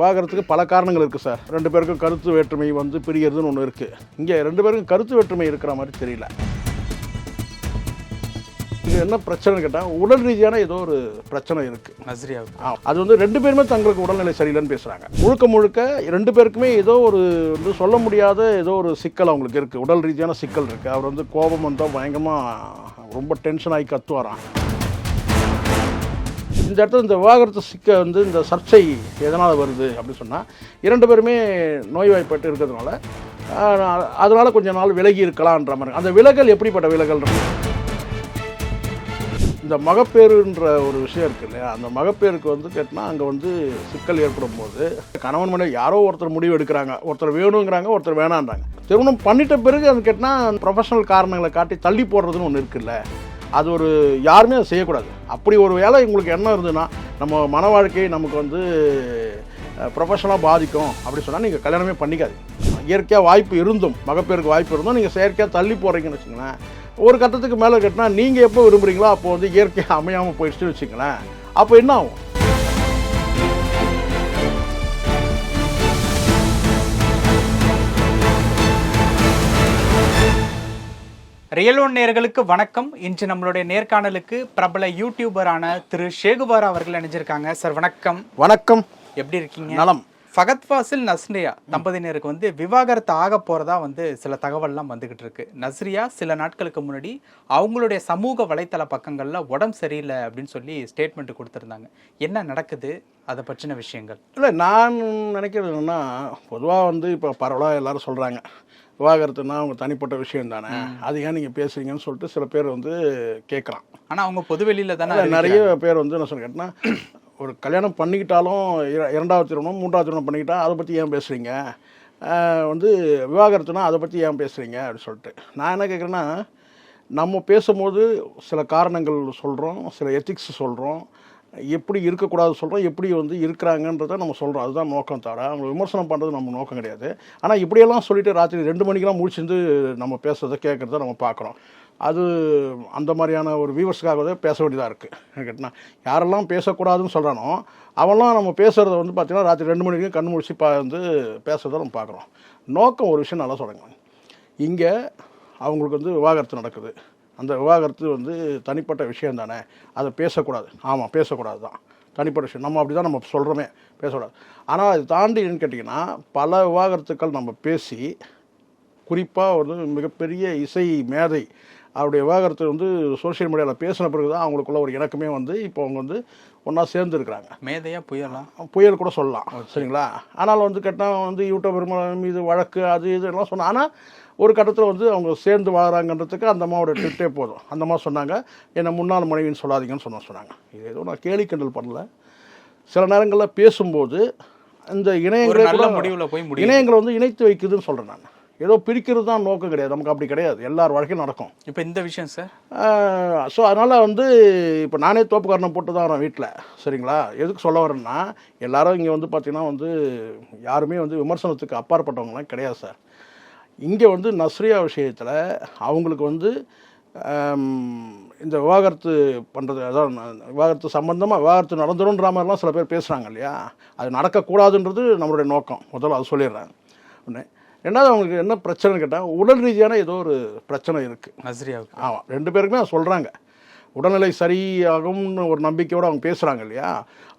விவாகரத்துக்கு பல காரணங்கள் இருக்குது சார். ரெண்டு பேருக்கும் கருத்து வேற்றுமை வந்து பிரியறதுன்னு ஒன்று இருக்குது இங்கே ரெண்டு பேருக்கும் கருத்து வேற்றுமை இருக்கிற மாதிரி தெரியல. இது என்ன பிரச்சனை கேட்டால் உடல் ரீதியான ஏதோ ஒரு பிரச்சனை இருக்குது நஸ்ரியாவுக்கு அது வந்து ரெண்டு பேருமே தங்களுக்கு உடல்நிலை சரியில்லைன்னு பேசுகிறாங்க முழுக்க முழுக்க ரெண்டு பேருக்குமே ஏதோ ஒரு வந்து சொல்ல முடியாத ஏதோ ஒரு சிக்கல் அவங்களுக்கு இருக்குது உடல் ரீதியான சிக்கல் இருக்குது அவர் வந்து கோபம் வந்தால் பயங்கரமாக ரொம்ப டென்ஷன் ஆகி கத்துவாராம். இந்த இடத்துல இந்த விவாகரத்து சிக்க வந்து இந்த சர்ச்சை எதனால் வருது அப்படின்னு சொன்னால் இரண்டு பேருமே நோய்வாய்ப்பட்டு இருக்கிறதுனால அதனால் கொஞ்ச நாள் விலகி இருக்கலான்ற மாதிரி. அந்த விலகல் எப்படிப்பட்ட விலகல் இந்த மகப்பேறுன்ற ஒரு விஷயம் இருக்கு இல்லையா? அந்த மகப்பேருக்கு வந்து கேட்டினா அங்கே வந்து சிக்கல் ஏற்படும் போது கணவன் மனைவி யாரோ ஒருத்தர் முடிவு எடுக்கிறாங்க. ஒருத்தர் வேணுங்கிறாங்க ஒருத்தர் வேணான்றாங்க. திருமணம் பண்ணிட்ட பிறகு அது கேட்டினா ப்ரொஃபஷனல் காரணங்களை காட்டி தள்ளி போடுறதுன்னு ஒன்று இருக்குல்ல அது ஒரு யாருமே அதை செய்யக்கூடாது. அப்படி ஒரு வேலை உங்களுக்கு என்ன இருந்ததுன்னா நம்ம மன வாழ்க்கை நமக்கு வந்து ப்ரொஃபஷனலாக பாதிக்கும் அப்படி சொன்னால் நீங்கள் கல்யாணமே பண்ணிக்காது இயற்கையாக வாய்ப்பு இருந்தும் மகப்பேருக்கு வாய்ப்பு இருந்தும் நீங்கள் செயற்கையாக தள்ளி போகிறீங்கன்னு வச்சுங்களேன் ஒரு கட்டத்துக்கு மேலே கட்டினா நீங்கள் எப்போ விரும்புகிறீங்களோ அப்போ வந்து இயற்கையாக அமையாமல் போயிடுச்சுன்னு வச்சுங்களேன் அப்போ என்ன ஆகும்? ரியல் ஒன் நேயர்களுக்கு வணக்கம். இன்று நம்மளுடைய நேர்காணலுக்கு பிரபல யூடியூபரான திரு ஷேகுபார் அவர்கள் இணைஞ்சிருக்காங்க. சார் வணக்கம். வணக்கம். எப்படி இருக்கீங்க? நலம். ஃபகத் ஃபாசில் நஸ்ரியா தம்பதியினருக்கு வந்து விவாகரத்து ஆக போறதா வந்து சில தகவல்லாம் வந்துகிட்டு இருக்கு. நஸ்ரியா சில நாட்களுக்கு முன்னாடி அவங்களுடைய சமூக வலைத்தள பக்கங்கள்ல உடம்பு சரியில்லை அப்படின்னு சொல்லி ஸ்டேட்மெண்ட் கொடுத்திருந்தாங்க. என்ன நடக்குது? அதை பற்றின விஷயங்கள். இல்லை நான் நினைக்கிறது என்னன்னா பொதுவாக வந்து இப்போ பரவலாக எல்லாரும் சொல்கிறாங்க விவாகரத்துனா அவங்க தனிப்பட்ட விஷயம் தானே அது ஏன் நீங்கள் பேசுறீங்கன்னு சொல்லிட்டு சில பேர் வந்து கேட்குறான் ஆனா அவங்க பொதுவெளியில தானே நிறைய பேர் வந்து என்ன சொல்ல ஒரு கல்யாணம் பண்ணிக்கிட்டாலும் இர- இரண்டாவது திருமணம் மூன்றாவது திருமணம் பண்ணிக்கிட்டா அதை பற்றி ஏன் பேசுகிறீங்க வந்து விவாகரத்துனா அதை பற்றி ஏன் பேசுகிறீங்க அப்படின்னு சொல்லிட்டு. நான் என்ன கேட்குறேன்னா நம்ம பேசும்போது சில காரணங்கள் சொல்கிறோம் சில எத்திக்ஸ் சொல்கிறோம் எப்படி இருக்கக்கூடாது சொல்கிறோம் எப்படி வந்து இருக்கிறாங்கன்றதை நம்ம சொல்கிறோம் அதுதான் நோக்கம் தவிர அவங்க விமர்சனம் பண்ணுறது நம்ம நோக்கம் கிடையாது. ஆனால் இப்படியெல்லாம் சொல்லிட்டு ராத்திரி ரெண்டு மணிக்கெல்லாம் முடிச்சிருந்து நம்ம பேசுறதை கேட்குறத நம்ம பார்க்குறோம். அது அந்த மாதிரியான ஒரு வியூவர்ஸ்க்காகவே பேச வேண்டியதாக இருக்குது கேட்டினா யாரெல்லாம் பேசக்கூடாதுன்னு சொல்கிறானோ அவெல்லாம் நம்ம பேசுகிறத வந்து பார்த்திங்கன்னா ராத்திரி ரெண்டு மணிக்கு கண் முடிச்சு பா வந்து பேசுகிறத நம்ம பார்க்குறோம். நோக்கம் ஒரு விஷயம் நல்லா சொல்லுங்க இங்கே அவங்களுக்கு வந்து விவாகரத்து நடக்குது. அந்த விவாகரத்து வந்து தனிப்பட்ட விஷயம் தானே அதை பேசக்கூடாது. ஆமாம் பேசக்கூடாது தான் தனிப்பட்ட விஷயம். நம்ம அப்படி தான் நம்ம சொல்கிறோமே பேசக்கூடாது. ஆனால் அது தாண்டி என்னன்னு கேட்டிங்கன்னா பல விவாகரத்துக்கள் நம்ம பேசி குறிப்பாக வந்து மிகப்பெரிய இசை மேதை அவருடைய விவாகரத்து வந்து சோஷியல் மீடியாவில் பேசின பிறகு தான் அவங்களுக்குள்ள ஒரு இணக்கமே வந்து இப்போ அவங்க வந்து ஒன்றா சேர்ந்துருக்குறாங்க. மேதையா புயலா? புயல் கூட சொல்லலாம் சரிங்களா? ஆனால் வந்து கேட்டால் வந்து யூடியூபர் மீது வழக்கு அது இதெல்லாம் சொன்னா ஆனால் ஒரு கட்டத்தில் வந்து அவங்க சேர்ந்து வாழறாங்கன்றதுக்கு அந்த அம்மாவோட ட்விட்டே போதும். அந்த அம்மா சொன்னாங்க என்னை முன்னாள் மனைவின்னு சொல்லாதீங்கன்னு சொன்ன சொன்னாங்க. இது ஏதோ நான் கேலி கிண்டல் பண்ணல. சில நேரங்களில் பேசும்போது இந்த இணையங்களை நல்ல கூட- முடிவுல போய் முடியும் இணையங்களை வந்து இணைத்து வைக்குதுன்னு சொல்கிறேன் நான். ஏதோ பிரிக்கிறது தான் நோக்கம் கிடையாது. நமக்கு அப்படி கிடையாது. எல்லார் வாழ்க்கையும் நடக்கும். இப்போ இந்த விஷயம் சார் ஸோ அதனால் வந்து இப்போ நானே தோப்புக்காரனை போட்டு தான் வரேன் வீட்டில் சரிங்களா? எதுக்கு சொல்ல வரேன்னா எல்லாரும் இங்கே வந்து பார்த்தீங்கன்னா வந்து யாருமே வந்து விமர்சனத்துக்கு அப்பாற்பட்டவங்களாம் கிடையாது சார் இங்கே வந்து நஸ்ரியா விஷயத்தில் அவங்களுக்கு வந்து இந்த விவாகரத்து பண்ணுறது அதான் விவாகரத்து சம்மந்தமாக விவாகரத்து நடந்துருன்ற மாதிரிலாம் சில பேர் பேசுகிறாங்க இல்லையா? அது நடக்கக்கூடாதுன்றது நம்மளுடைய நோக்கம். முதல்ல அது சொல்லிடுறேன். ஒன்று ரெண்டாவது அவங்களுக்கு என்ன பிரச்சனைன்னு கேட்டால் உடல் ரீதியான ஏதோ ஒரு பிரச்சனை இருக்குது நஸ்ரியாவுக்கு. ஆமாம் ரெண்டு பேருக்குமே சொல்கிறாங்க உடல்நிலை சரியாகும்னு ஒரு நம்பிக்கையோடு அவங்க பேசுகிறாங்க இல்லையா?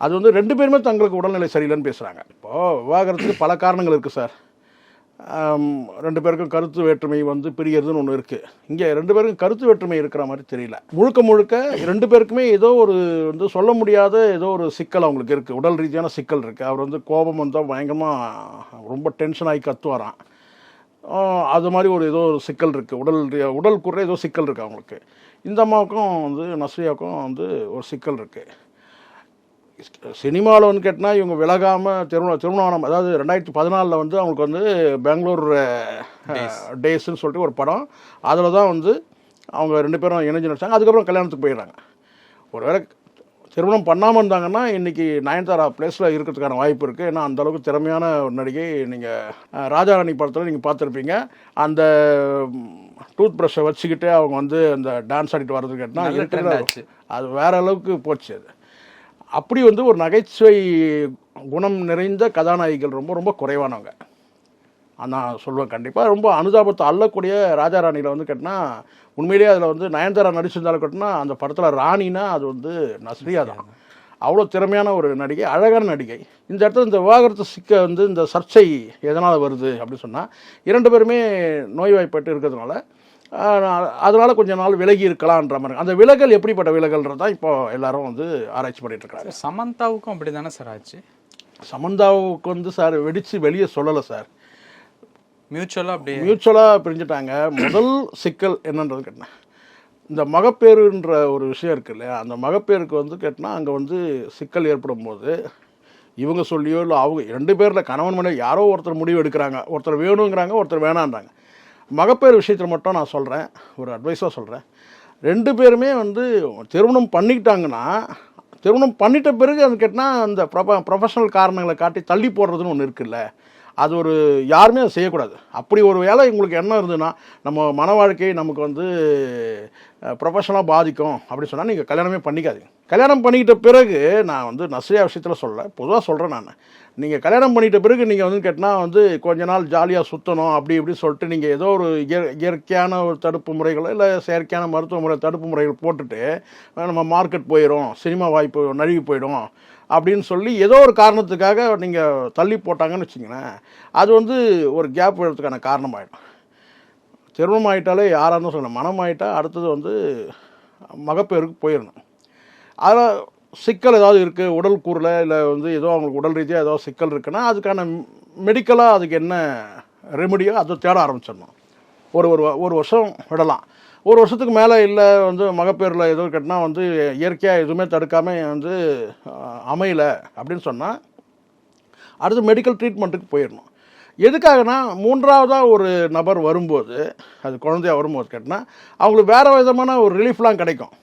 அது வந்து ரெண்டு பேருமே தங்களுக்கு உடல்நிலை சரியில்லைன்னு பேசுகிறாங்க இப்போது விவாகரத்துக்கு பல காரணங்கள் இருக்குது சார். ரெண்டு பேருக்கும் கருத்து வேற்றுமை வந்து பிரியறதுன்னு ஒன்று இருக்குது இங்கே ரெண்டு பேருக்கும் கருத்து வேற்றுமை இருக்கிற மாதிரி தெரியல. முழுக்க முழுக்க ரெண்டு பேருக்குமே ஏதோ ஒரு வந்து சொல்ல முடியாத ஏதோ ஒரு சிக்கல் அவங்களுக்கு இருக்குது உடல் ரீதியான சிக்கல் இருக்குது அவர் வந்து கோபம் வந்தால் பயங்கரமாக ரொம்ப டென்ஷன் ஆகி கத்துவாராம். அது மாதிரி ஒரு ஏதோ ஒரு சிக்கல் இருக்குது உடல் உடல் குறை ஏதோ சிக்கல் இருக்குது அவங்களுக்கு. இந்த அம்மாவுக்கும் வந்து நஸ்ரியாவுக்கும் வந்து ஒரு சிக்கல் இருக்குது சினிமாவில் வந்து கேட்டினா இவங்க விலகாமல் திருமணம் திருமணம் அதாவது ரெண்டாயிரத்தி பதினாலில் வந்து அவங்களுக்கு வந்து பெங்களூர் டேஸ்ன்னு சொல்லிட்டு ஒரு படம். அதில் தான் வந்து அவங்க ரெண்டு பேரும் இணைஞ்சு நடிச்சாங்க. அதுக்கப்புறம் கல்யாணத்துக்கு போயிடுறாங்க. ஒருவேளை திருமணம் பண்ணாமல் இருந்தாங்கன்னா இன்றைக்கி நயன்தாரா பிளேஸில் இருக்கிறதுக்கான வாய்ப்பு இருக்குது ஏன்னா அந்த அளவுக்கு திறமையான ஒரு நடிகை நீங்கள் ராஜாராணி படத்தில் நீங்கள் பார்த்துருப்பீங்க. அந்த டூத் ப்ரஷ்ஷை வச்சுக்கிட்டு அவங்க வந்து அந்த டான்ஸ் ஆடிட்டு வர்றது கேட்டால். அது வேற அளவுக்கு போச்சு அது. அப்படி வந்து ஒரு நகைச்சுவை குணம் நிறைந்த கதாநாயகிகள் ரொம்ப ரொம்ப குறைவானவங்க. நான் சொல்லுவேன் கண்டிப்பாக ரொம்ப அனுதாபத்தை அள்ளக்கூடிய ராஜா ராணியில் வந்து கேட்டினா உண்மையிலேயே அதில் வந்து நயன்தாரா நடிச்சிருந்தாலும் கேட்டினா அந்த படத்தில் ராணினா அது வந்து நஸ்ரியா. தான் அவ்வளோ திறமையான ஒரு நடிகை அழகான நடிகை. இந்த இடத்துல இந்த விவாகரத்து சிக்க வந்து இந்த சர்ச்சை எதனால் வருது அப்படின்னு சொன்னால் இரண்டு பேருமே நோய்வாய்ப்பட்டு இருக்கிறதுனால அதனால் கொஞ்ச நாள் விலகி இருக்கலான்ற மாதிரி. அந்த விலகல் எப்படிப்பட்ட விலகல்ன்றது தான் இப்போ எல்லாரும் வந்து ஆராய்ச்சி பண்ணிட்டு இருக்காங்க. சமந்தாவுக்கும் அப்படி தானே சார் ஆச்சு? சமந்தாவுக்கு வந்து சார் வெடித்து வெளியே சொல்லலை சார். மியூச்சுவலாக அப்படியே? மியூச்சுவலாக பிரிஞ்சுட்டாங்க. முதல் சிக்கல் என்னன்றது கேட்டேன். இந்த மகப்பேறுன்ற ஒரு விஷயம் இருக்கு இல்லையா? அந்த மகப்பேருக்கு வந்து கேட்டினா அங்கே வந்து சிக்கல் ஏற்படும் போது இவங்க சொல்லியோ இல்லை அவங்க ரெண்டு பேரில் கணவன் மனைவி யாரோ ஒருத்தர் முடிவு எடுக்கிறாங்க. ஒருத்தர் வேணுங்கிறாங்க ஒருத்தர் வேணான்றாங்க. மகப்பேறு விஷயத்தில் மட்டும் நான் சொல்கிறேன் ஒரு அட்வைஸாக சொல்கிறேன் ரெண்டு பேருமே வந்து திருமணம் பண்ணிக்கிட்டாங்கன்னா திருமணம் பண்ணிட்ட பிறகு அது கேட்டால் அந்த ப்ரொப ப்ரொஃபஷனல் காரணங்களை காட்டி தள்ளி போடுறதுன்னு ஒன்று இருக்குல்ல. அது ஒரு யாருமே அதை செய்யக்கூடாது. அப்படி ஒரு வேலை உங்களுக்கு என்ன இருந்ததுன்னா நம்ம மன வாழ்க்கையை நமக்கு வந்து ப்ரொஃபஷனலாக பாதிக்கும் அப்படின்னு சொன்னால் நீங்கள் கல்யாணமே பண்ணிக்காதீங்க. கல்யாணம் பண்ணிக்கிட்ட பிறகு நான் வந்து நசையா விஷயத்தில் சொல்ல பொதுவாக சொல்கிறேன் நான். நீங்கள் கல்யாணம் பண்ணிட்ட பிறகு நீங்கள் வந்து கேட்டால் வந்து கொஞ்ச நாள் ஜாலியாக சுற்றணும் அப்படி இப்படி சொல்லிட்டு நீங்கள் ஏதோ ஒரு இயற் இயற்கையான ஒரு தடுப்பு முறைகளோ இல்லை செயற்கையான மருத்துவ முறை தடுப்பு முறைகள் போட்டுட்டு நம்ம மார்க்கெட் போயிடும் சினிமா வாய்ப்பு நழுவி போயிடும் அப்படின்னு சொல்லி ஏதோ ஒரு காரணத்துக்காக நீங்கள் தள்ளி போட்டாங்கன்னு வச்சிங்களேன் அது வந்து ஒரு கேப் விடுறதுக்கான காரணமாயிடும். திருமணம் ஆகிட்டாலே யாராக இருந்தாலும் சொல்லணும் மனம் ஆகிட்டா அடுத்தது வந்து மகப்பேருக்கு போயிடணும் அதில் சிக்கல் ஏதாவது இருக்குது உடல் கூறில் இல்லை வந்து ஏதோ அவங்களுக்கு உடல் ரீதியாக ஏதோ சிக்கல் இருக்குன்னா அதுக்கான மெடிக்கலாக அதுக்கு என்ன ரெமடியோ அதை தேட ஆரம்பிச்சிடணும். ஒரு ஒரு ஒரு வருஷம் விடலாம். ஒரு வருஷத்துக்கு மேலே இல்லை வந்து மகப்பேறில் ஏதோ கட்டினா வந்து இயற்கையாக எதுவுமே தடுக்காமல் வந்து அமையலை அப்படின்னு சொன்னால் அடுத்து மெடிக்கல் ட்ரீட்மெண்ட்டுக்கு போயிடணும். எதுக்காகனா மூன்றாவதாக ஒரு நபர் வரும்போது அது குழந்தையா வரும்போது கேட்டினா அவங்களுக்கு வேறு விதமான ஒரு ரிலீஃப்லாம் கிடைக்கும்.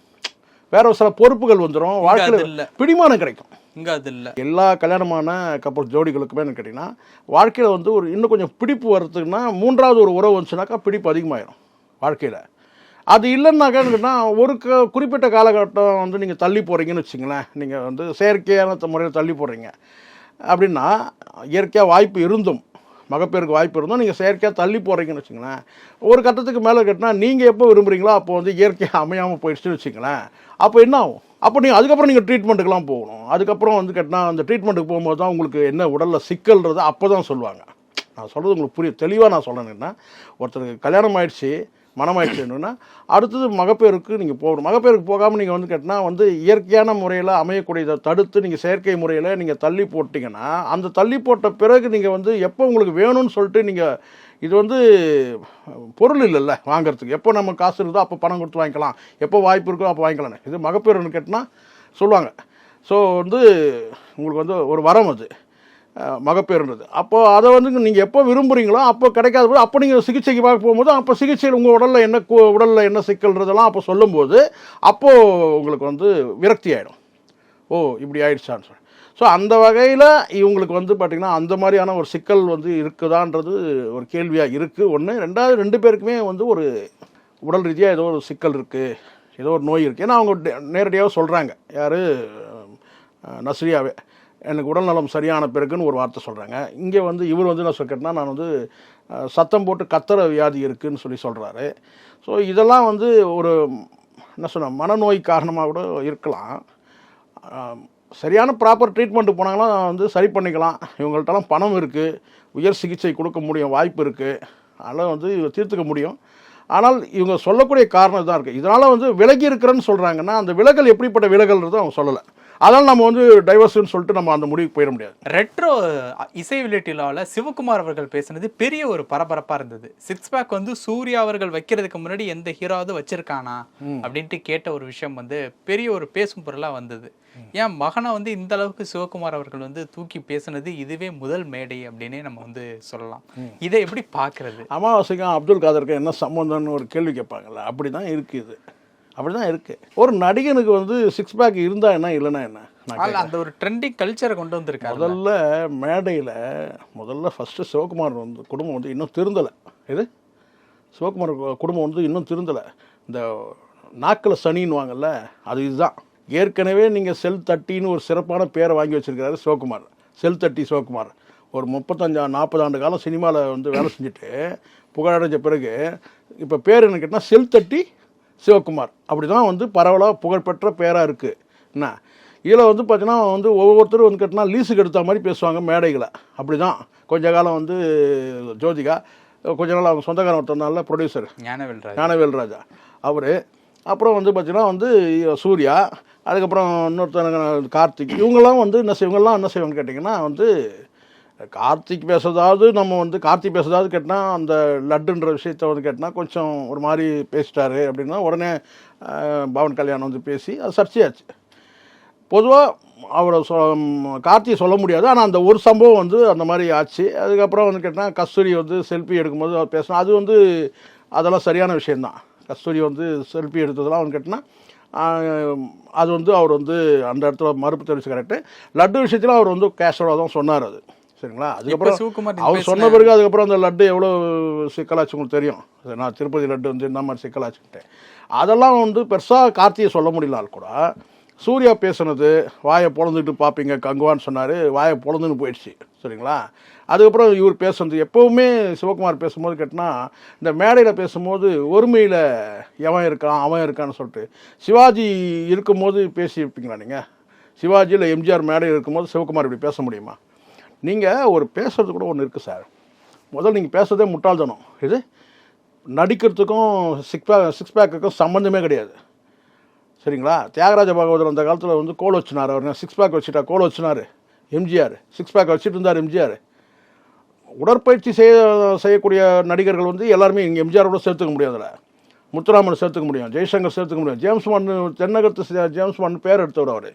வேற ஒரு சில பொறுப்புகள் வந்துடும். வாழ்க்கையில் பிடிமானம் கிடைக்கும். இங்க அது இல்லை. எல்லா கல்யாணமான கப்பல் ஜோடிகளுக்குமே என்ன கேட்டிங்கன்னா வாழ்க்கையில் வந்து ஒரு இன்னும் கொஞ்சம் பிடிப்பு வர்றதுக்குன்னா மூன்றாவது ஒரு உறவு வந்துச்சுனாக்கா பிடிப்பு அதிகமாயிரும் வாழ்க்கையில். அது இல்லைன்னாக்கா ஒரு க குறிப்பிட்ட காலகட்டம் வந்து நீங்கள் தள்ளி போகிறீங்கன்னு வச்சுங்களேன். நீங்கள் வந்து செயற்கையான முறையில் தள்ளி போடுறீங்க அப்படின்னா இயற்கையாக வாய்ப்பு இருந்தும் மகப்பேருக்கு வாய்ப்பு இருந்தும் நீங்கள் செயற்கையாக தள்ளி போகிறீங்கன்னு வச்சுங்களேன். ஒரு கட்டத்துக்கு மேலே கட்டினா நீங்கள் எப்போ விரும்புகிறீங்களோ அப்போ வந்து இயற்கையாக அமையாமல் போயிடுச்சுன்னு வச்சுங்களேன். அப்போ என்ன ஆகும்? அப்போ நீங்கள் அதுக்கப்புறம் நீங்கள் ட்ரீட்மெண்ட்டுக்கெலாம் போகணும். அதுக்கப்புறம் வந்து கேட்டினா அந்த ட்ரீட்மெண்ட்டுக்கு போகும்போது தான் உங்களுக்கு என்ன உடலில் சிக்கல்ன்றது அப்போ தான் சொல்லுவாங்க. நான் சொல்கிறது உங்களுக்கு புரிய தெளிவாக நான் சொல்லணுன்னா ஒருத்தருக்கு கல்யாணம் ஆயிடுச்சு மனமாயிடுச்சுன்னா அடுத்தது மகப்பேருக்கு நீங்கள் போகணும். மகப்பேருக்கு போகாமல் நீங்கள் வந்து கேட்டால் வந்து இயற்கையான முறையில் அமையக்கூடியதை தடுத்து நீங்கள் செயற்கை முறையில் நீங்கள் தள்ளி போட்டிங்கன்னா அந்த தள்ளி போட்ட பிறகு நீங்கள் வந்து எப்போ உங்களுக்கு வேணும்னு சொல்லிட்டு நீங்கள் இது வந்து பொருள் இல்லைல்ல வாங்குறதுக்கு. எப்போ நம்ம காசு இருக்குதோ அப்போ பணம் கொடுத்து வாங்கிக்கலாம். எப்போ வாய்ப்பு இருக்கோ அப்போ வாங்கிக்கலாம் இது மகப்பேறுன்னு கேட்டினா சொல்லுவாங்க. ஸோ வந்து உங்களுக்கு வந்து ஒரு வரம் அது. மகப்பேறுன்றது. அப்போ அதை வந்து நீங்கள் எப்போ விரும்புகிறீங்களோ அப்போ கிடைக்காத போது அப்போ நீங்கள் சிகிச்சைக்கு பார்க்க போகும்போது அப்போ சிகிச்சையில் உங்கள் உடலில் என்ன உடலில் என்ன சிக்கல்ன்றதெல்லாம் அப்போ சொல்லும்போது அப்போது உங்களுக்கு வந்து விரக்தி ஆகிடும் ஓ இப்படி ஆயிடுச்சான்னு சொல்லி ஸோ அந்த வகையில் இவங்களுக்கு வந்து பார்த்திங்கன்னா அந்த மாதிரியான ஒரு சிக்கல் வந்து இருக்குதான்றது ஒரு கேள்வியாக இருக்குது ஒன்று ரெண்டாவது ரெண்டு பேருக்குமே வந்து ஒரு உடல் ரீதியாக ஏதோ ஒரு சிக்கல் இருக்குது ஏதோ ஒரு நோய் இருக்குது ஏன்னா அவங்க நேரடியாக சொல்கிறாங்க யார்? நஸ்ரியாவே. எனக்கு உடல்நலம் சரியான பிறகுன்னு ஒரு வார்த்தை சொல்கிறாங்க இங்கே வந்து இவர் வந்து என்ன சொல்லிக்கிட்டேன்னா நான் வந்து சத்தம் போட்டு கத்துற வியாதி இருக்குன்னு சொல்லி சொல்கிறாரு ஸோ இதெல்லாம் வந்து ஒரு என்ன சொன்ன மனநோய் காரணமாக கூட இருக்கலாம். சரியான ப்ராப்பர் ட்ரீட்மெண்ட்டு போனாங்கன்னா வந்து சரி பண்ணிக்கலாம். இவங்கள்ட்டலாம் பணம் இருக்குது உயர் சிகிச்சை கொடுக்க முடியும் வாய்ப்பு இருக்குது அதெல்லாம் வந்து இவங்க தீர்த்துக்க முடியும். ஆனால் இவங்க சொல்லக்கூடிய காரணம் தான் இருக்குது இதனால் வந்து விலகி இருக்கிறேன்னு சொல்கிறாங்கன்னா அந்த விலகல் எப்படிப்பட்ட விலகல்ன்றது அவங்க சொல்லலை. அதனால் நம்ம வந்து டைவர்ஸ்னு சொல்லிட்டு நம்ம அந்த முடிவுக்கு போயிட முடியாது. ரெட்ரோ இசை வெளியீட்டிலாவில் சிவகுமார் அவர்கள் பேசுனது பெரிய ஒரு பரபரப்பா இருந்தது. சிக்ஸ் பேக் வந்து சூர்யா அவர்கள் வைக்கிறதுக்கு முன்னாடி எந்த ஹீரோவது வச்சிருக்கானா அப்படின்ட்டு கேட்ட ஒரு விஷயம் வந்து பெரிய ஒரு பேசும் பொருளா வந்தது. ஏன் மகனை வந்து இந்த அளவுக்கு சிவகுமார் அவர்கள் வந்து தூக்கி பேசுனது இதுவே முதல் மேடை அப்படின்னே நம்ம வந்து சொல்லலாம். இதை எப்படி பார்க்கிறது? அமாவாசைக்கும் அப்துல் காதருக்கு என்ன சம்மந்தம்னு ஒரு கேள்வி கேட்பாங்கல்ல அப்படி தான் இருக்குது அப்படி தான் இருக்குது ஒரு நடிகனுக்கு வந்து சிக்ஸ் பேக் இருந்தால் என்ன இல்லைன்னா என்ன? அந்த ஒரு ட்ரெண்டிங் கல்ச்சரை கொண்டு வந்திருக்காரு முதல்ல மேடையில் முதல்ல ஃபஸ்ட்டு சிவகுமார் வந்து குடும்பம் வந்து இன்னும் திருந்தலை. இது சிவகுமார் குடும்பம் வந்து இன்னும் திருந்தலை. இந்த நாக்கில் சனின்னுவாங்கல்ல அது இதுதான். ஏற்கனவே நீங்கள் செல் தட்டின்னு ஒரு சிறப்பான பேரை வாங்கி வச்சிருக்கிறாரு சிவகுமார். செல் தட்டி சிவகுமார். ஒரு முப்பத்தஞ்சா நாற்பது ஆண்டு காலம் சினிமாவில் வந்து வேலை செஞ்சுட்டு புகழடைஞ்ச பிறகு இப்போ பேர் என்ன கேட்டால் செல் தட்டி சிவகுமார். அப்படி தான் வந்து பரவலாக புகழ்பெற்ற பேராக இருக்குது என்ன? இதில் வந்து பார்த்தீங்கன்னா வந்து ஒவ்வொருத்தரும் வந்து கேட்டினா லீஸுக்கு எடுத்த மாதிரி பேசுவாங்க மேடைகளை அப்படி தான் கொஞ்ச காலம் வந்து ஜோதிகா கொஞ்ச நாள் அவங்க சொந்தக்காரன் ஒருத்தனால ப்ரொடியூசர் ஞானவேல்ராஜ். ஞானவேல் ராஜா அவர். அப்புறம் வந்து பார்த்தீங்கன்னா வந்து சூர்யா. அதுக்கப்புறம் இன்னொருத்தங்க கார்த்திக். இவங்கெல்லாம் வந்து என்ன செய்ய இவங்கெல்லாம் என்ன செய்வாங்கன்னு கேட்டிங்கன்னா வந்து கார்த்திக் பேசுறதாவது நம்ம வந்து கார்த்திக் பேசுறதாவது கேட்டால் அந்த லட்டுன்ற விஷயத்த வந்து கேட்டால் கொஞ்சம் ஒரு மாதிரி பேசிட்டாரு அப்படின்னா உடனே பவன் கல்யாணம் வந்து பேசி அது சர்ச்சையாச்சு. பொதுவாக அவரை சொ கார்த்தியை சொல்ல முடியாது. ஆனால் அந்த ஒரு சம்பவம் வந்து அந்த மாதிரி ஆச்சு. அதுக்கப்புறம் வந்து கேட்டால் கஸ்தூரி வந்து செல்ஃபி எடுக்கும்போது அவர் பேசினா அது வந்து அதெல்லாம் சரியான விஷயந்தான் கஸ்தூரி வந்து செல்ஃபி எடுத்ததெல்லாம் வந்து கேட்டினா அது வந்து அவர் வந்து அந்த இடத்துல மறுப்பு தெரிவிச்சு கரெக்டு லட்டு விஷயத்தில் அவர் வந்து கேஷோட தான் சொன்னார் அது. சரிங்களா? அதுக்கப்புறம் சிவகுமார் அவர் சொன்ன பிறகு அதுக்கப்புறம் அந்த லட்டு எவ்வளோ சிக்கலாச்சு உங்களுக்கு தெரியும்? நான் திருப்பதி லட்டு வந்து இந்த மாதிரி சிக்கலாச்சுக்கிட்டேன் அதெல்லாம் வந்து பெருசாக கார்த்தியை சொல்ல முடியலால் கூட. சூர்யா பேசுனது வாயை பொழந்துட்டு பார்ப்பீங்க கங்குவான்னு சொன்னார் வாயை பொழந்துன்னு போயிடுச்சு சரிங்களா? அதுக்கப்புறம் இவர் பேசுனது எப்போவுமே சிவகுமார் பேசும்போது கேட்டினா இந்த மேடையில் பேசும்போது ஒருமையில் எவன் இருக்கான் அவன் இருக்கான்னு சொல்லிட்டு. சிவாஜி இருக்கும்போது பேசியிருப்பீங்களா நீங்கள் சிவாஜியில் எம்ஜிஆர் மேடையில் இருக்கும்போது சிவகுமார் இப்படி பேச முடியுமா? நீங்கள் ஒரு பேசுறது கூட ஒன்று இருக்குது சார் முதல்ல நீங்கள் பேசுறதே முட்டாள்தனம். இது நடிக்கிறதுக்கும் சிக்ஸ் பேக் சிக்ஸ் பேக்குக்கும் சம்மந்தமே கிடையாது. சரிங்களா? தியாகராஜ பாகவதர் அந்த காலத்தில் வந்து கோல் வச்சுனார். அவர் சிக்ஸ் பேக் வச்சுட்டா கோல் வச்சுனார்? எம்ஜிஆர். சிக்ஸ் பேக் வச்சுட்டு இருந்தார் எம்ஜிஆர். உடற்பயிற்சி செய்ய செய்யக்கூடிய நடிகர்கள் வந்து எல்லாருமே இங்கே எம்ஜிஆரோட சேர்த்துக்க முடியும் அதில் முத்துராமன் சேர்த்துக்க முடியும் ஜெய்சங்கர் சேர்த்துக்க முடியும். ஜேம்ஸ் மான் தென்னகத்து ஜேம்ஸ் மான் பேர் எடுத்தவர் அவர்.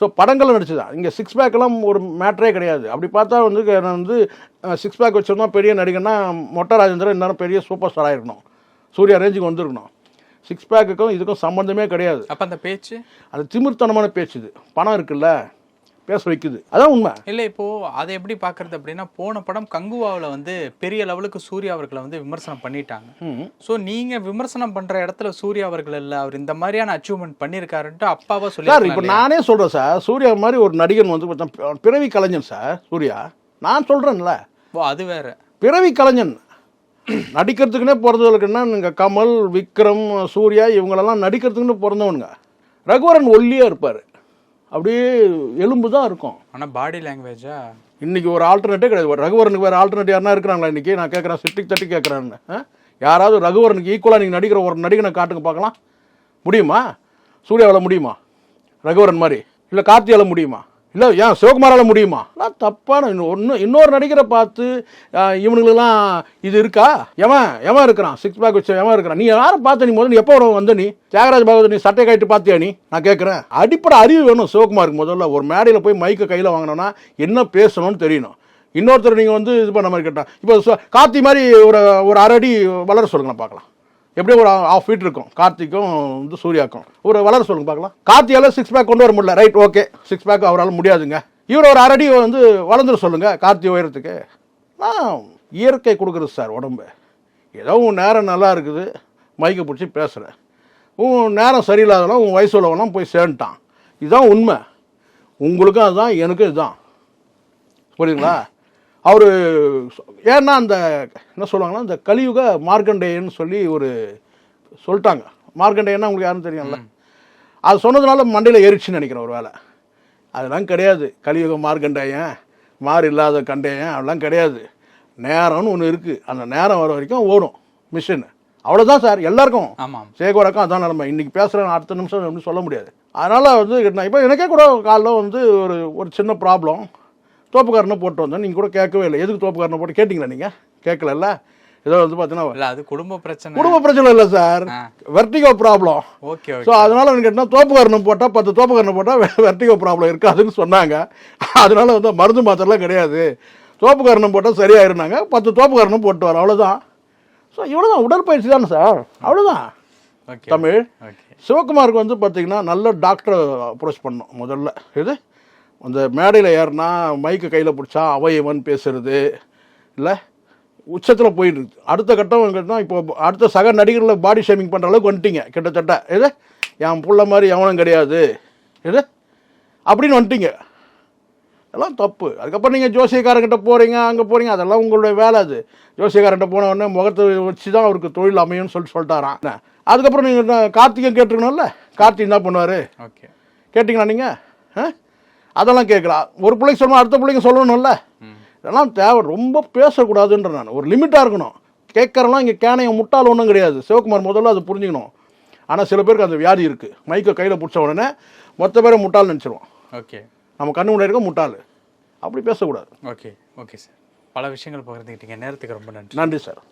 ஸோ படங்கள் நடிச்சுதான். இங்கே சிக்ஸ் பேக்கெல்லாம் ஒரு மேட்டரே கிடையாது. அப்படி பார்த்தா வந்து நான் வந்து சிக்ஸ் பேக் வச்சிருந்தா பெரிய நடிகர்னா மொட்டை ராஜேந்திரன் இன்னும் பெரிய சூப்பர் ஸ்டார் ஆயிருக்கணும். சூர்யா ரேஞ்சுக்கு வந்திருக்கணும். சிக்ஸ் பேக்குக்கும் இதுக்கும் சம்மந்தமே கிடையாது. அப்ப அந்த பேச்சு? அது திமிர்த்தனமான பேச்சு இது. பணம் இருக்குல்ல? பேச வைக்குது. அதான் உண்மை. இல்ல இப்போ அதை எப்படி பாக்குறது அப்படின்னா போன படம் கங்குவாவுல வந்து பெரிய லெவலுக்கு சூர்யா அவர்களை வந்து விமர்சனம் பண்ணிட்டாங்க. சோ நீங்க விமர்சனம் பண்ற இடத்துல சூர்யா அவர்கள் இல்ல அவர் இந்த மாதிரியான அச்சீவ்மெண்ட் பண்ணிருக்காருன்ட்டு அப்பாவா சொல்லி இப்போ நானே சொல்கிறேன் சார் சூர்யா மாதிரி ஒரு நடிகன் வந்து பிறவி கலைஞன் சார் சூர்யா. நான் சொல்கிறேன்ல ஓ அது வேற. பிறவி கலைஞன். நடிக்கிறதுக்குன்னே பிறந்தவர்களுக்குன்னா நீங்கள் கமல் விக்ரம் சூர்யா இவங்களெல்லாம் நடிக்கிறதுக்குன்னு பிறந்தவனுங்க. ரகுவரன் ஒல்லியாக இருப்பார். அப்படியே எலும்பு தான் இருக்கும். ஆனா பாடி லாங்குவேஜா இன்னைக்கு ஒரு ஆல்டர்னேட்டே கிடையாது. ரகுவரனுக்கு வேறு ஆல்டர்னேட் யாருனா இருக்கிறாங்களா இன்னைக்கு? நான் கேட்குறேன் சிட்டிக் தட்டி கேட்குறேன்னு யாராவது ரகுவரனுக்கு ஈக்குவலாக நீங்கள் நடிக்கிற ஒரு நடிகனை காட்டுங்க பார்க்கலாம். முடியுமா? சூர்யாவால் முடியுமா? ரகுவரன் மாதிரி. இல்லை கார்த்தியால முடியுமா? இல்லை ஏன் சிவகுமாரால் முடியுமா? நான் தப்பான ஒன்று இன்னொரு நடிகரை பார்த்து இவனுங்களுக்கெல்லாம் இது இருக்கா? எவன் எவன் இருக்கிறான்? சிக்ஸ் பேக் வச்சு எவன் இருக்கிறான்? நீ யாரை பார்த்த நீ முதல்ல நீ எப்போ வந்த நீ? தியாகராஜ் பாகவதர் நீ சட்டை கட்டி பார்த்தியா நீ? நான் கேட்குறேன். அடிப்படை அறிவு வேணும் சிவகுமாருக்கு முதல்ல. ஒரு மேடையில் போய் மைக்கை கையில் வாங்கினோன்னா என்ன பேசணும்னு தெரியணும். இன்னொருத்தர் நீங்கள் வந்து இது பண்ண மாதிரி கேட்டால் இப்போ காத்தி கார்த்தி மாதிரி ஒரு ஒரு அரை அடி வளர சொல்லுங்களேன் பார்க்கலாம். எப்படியும் ஒரு ஆஃப் ஃபீட் இருக்கும். கார்த்திக்கும் வந்து சூர்யாக்கும். ஒரு வளர சொல்லுங்க பார்க்கலாம். கார்த்தியால் சிக்ஸ் பேக் கொண்டு வர முடியல. ரைட் ஓகே சிக்ஸ் பேக் அவரால் முடியாதுங்க. இவர் ஒரு அரடி வந்து வளர்ந்துட சொல்லுங்க கார்த்தி உயரத்துக்கு. நான் இயற்கை கொடுக்குறது சார் உடம்பு. ஏதோ உன் நேரம் நல்லா இருக்குது. மைக்கை பிடிச்சி பேசுகிறேன் உன் நேரம் சரியில்லாதவனா உன் வயசு உள்ளவனா போய் சேர்ந்துட்டான். இதுதான் உண்மை. உங்களுக்கும் அதுதான் எனக்கும் இதுதான். புரியுதுங்களா? அவர் ஏன்னா அந்த என்ன சொல்லுவாங்கன்னா இந்த கலியுக மார்க்கண்டேயன்னு சொல்லி ஒரு சொல்லிட்டாங்க. மார்க்கண்டேயன்னா உங்களுக்கு யாரும் தெரியும்ல? அது சொன்னதுனால மண்டையில் ஏறிச்சுன்னு நினைக்கிறேன் ஒரு வேலை அதெல்லாம் கிடையாது. கலியுக மார்க்கண்டேயன் மாறு இல்லாத கண்டேயன் அதெல்லாம் கிடையாது. நேரம்னு ஒன்று இருக்குது அந்த நேரம் வர வரைக்கும் ஓடும். மிஷின். அவ்வளோதான் சார். எல்லாருக்கும். ஆமாம். சேகோரக்கம் அதான் நிலைமை. இன்னைக்கு பேசுகிறேன் அடுத்த நிமிஷம் சொல்ல முடியாது. அதனால் வந்து இப்போ எனக்கே கூட காலைல வந்து ஒரு ஒரு சின்ன ப்ராப்ளம் தோப்புக்காரனை போட்டு வந்தேன். நீங்கள் கூட கேட்கவே இல்லை. எதுக்கு தோப்புக்காரனை போட்டு கேட்டிங்களா நீங்கள் கேட்கலல்ல? ஏதோ வந்து பார்த்தீங்கன்னா அது குடும்ப பிரச்சனை. குடும்ப பிரச்சனை இல்லை sir. Vertigo problem okay so அதனால எனக்கு கேட்டால் தோப்புக்காரனம் போட்டால் பத்து தோப்புக்காரனை போட்டால் வெர்டிகோ ப்ராப்ளம் இருக்காதுன்னு சொன்னாங்க. அதனால வந்து மருந்து மாத்திரலாம் கிடையாது. தோப்புக்காரனம் போட்டால் சரியாயிருந்தாங்க. பத்து தோப்புக்காரனும் போட்டு வரோம் அவ்வளோதான் ஸோ இவ்வளோதான் உடற்பயிற்சி தானே சார் அவ்வளோதான் தமிழ் சிவகுமாருக்கு வந்து பார்த்தீங்கன்னா நல்ல டாக்டரை அப்ரோச் பண்ணோம் முதல்ல. இது? அந்த மேடையில் ஏறினா மைக்கு கையில் பிடிச்சா அவையவன் பேசுறது. இல்லை? உச்சத்தில் போயிட்டு அடுத்த கட்டம் கேட்டால் இப்போ அடுத்த சக நடிகர்களை பாடி ஷேமிங் பண்ணுற அளவுக்கு வந்துட்டீங்க கிட்டத்தட்ட. இது என் புள்ள மாதிரி எவனும் கிடையாது. இது அப்படின்னு வந்துட்டீங்க. அதெல்லாம் தப்பு. அதுக்கப்புறம் நீங்கள் ஜோசியக்காரங்கிட்ட போகிறீங்க அங்கே போகிறீங்க அதெல்லாம் உங்களுடைய வேலை அது. ஜோசியக்காரன்ட்ட போன உடனே முகத்தை வச்சு தான் அவருக்கு தொழில் அமையும்னு சொல்லிட்டு சொல்லிட்டாராம். என்ன? அதுக்கப்புறம் நீங்கள் கார்த்திகை கேட்டுருக்கணும்ல? கார்த்திக் என்ன பண்ணுவார்? ஓகே. கேட்டிங்களா நீங்கள் அதெல்லாம் கேட்கலாம் ஒரு பிள்ளைக்கு சொல்லணும் அடுத்த பிள்ளைங்க சொல்லணும்ல. இதெல்லாம் தேவை. ரொம்ப பேசக்கூடாதுன்ற நான். ஒரு லிமிட்டாக இருக்கணும். கேட்குறலாம் இங்கே கேனைய முட்டாள் ஒன்றும் கிடையாது. சிவகுமார் முதல்ல அது புரிஞ்சுக்கணும். ஆனால் சில பேருக்கு அந்த வியாதி இருக்குது மைக்கை கையில் பிடிச்ச உடனே மொத்த பேரை முட்டாள் நினச்சிருவோம். ஓகே. நம்ம கண்ணு முன்னாடி இருக்க முட்டாள். அப்படி பேசக்கூடாது. ஓகே. Okay sir. பல விஷயங்கள் பகிர்ந்துக்கிட்டீங்க நேரத்துக்கு ரொம்ப நன்றி. நன்றி சார்.